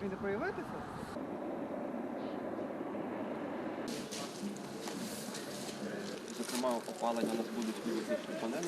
бажаєте проявитися? Зокрема, опалення у нас будуть електричні панелі.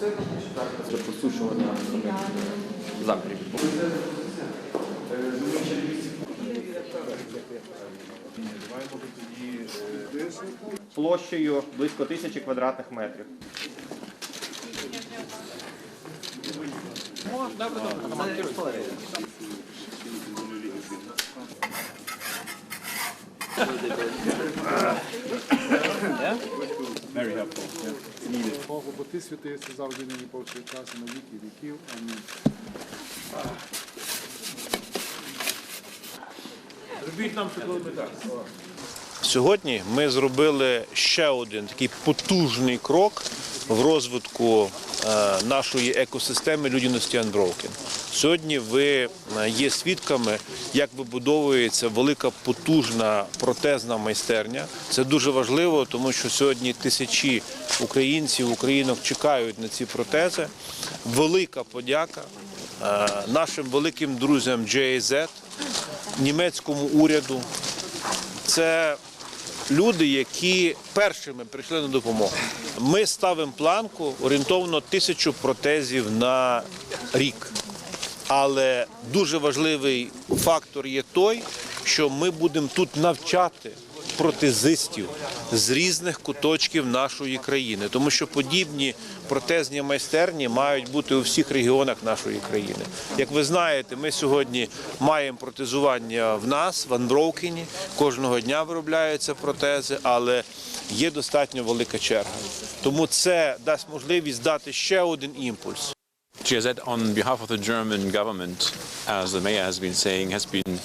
Це просушування закріп. площею близько тисячі квадратних метрів. Богу, бо ти святий, це завжди нині повсякчас і на віки віків. Амінь. Сьогодні ми зробили ще один такий потужний крок в розвитку е, нашої екосистеми людяності Unbroken. Сьогодні ви е, є свідками, як вибудовується велика потужна протезна майстерня. Це дуже важливо, тому що сьогодні тисячі українців, українок чекають на ці протези. Велика подяка е, нашим великим друзям GIZ, німецькому уряду. Це люди, які першими прийшли на допомогу. Ми ставимо планку орієнтовно тисячу протезів на рік. Але дуже важливий фактор є той, що ми будемо тут навчати протезистів з різних куточків нашої країни, тому що подібні протезні майстерні мають бути у всіх регіонах нашої країни. Як ви знаєте, ми сьогодні маємо протезування в нас, в Анброукені. Кожного дня виробляються протези, але є достатньо велика черга. Тому це дасть можливість дати ще один імпульс. GIZ, on behalf of the German government, as the mayor has been saying, has been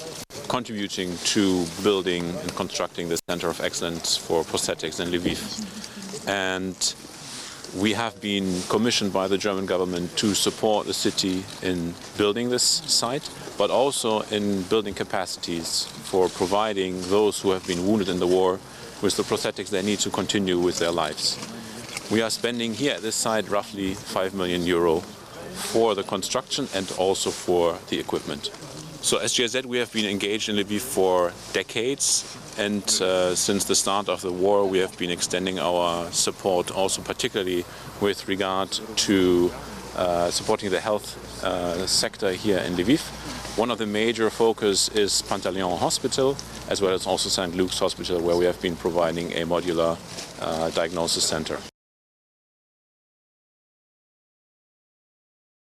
contributing to building and constructing the Center of Excellence for Prosthetics in Lviv. And we have been commissioned by the German government to support the city in building this site, but also in building capacities for providing those who have been wounded in the war with the prosthetics they need to continue with their lives. We are spending here at this site roughly 5 million euro for the construction and also for the equipment. So as we have been engaged in Lviv for decades, and uh, since the start of the war, we have been extending our support, also particularly with regard to uh, supporting the health uh, sector here in Lviv. One of the major focus is Pantaleon Hospital, as well as also St. Luke's Hospital, where we have been providing a modular uh, diagnosis center.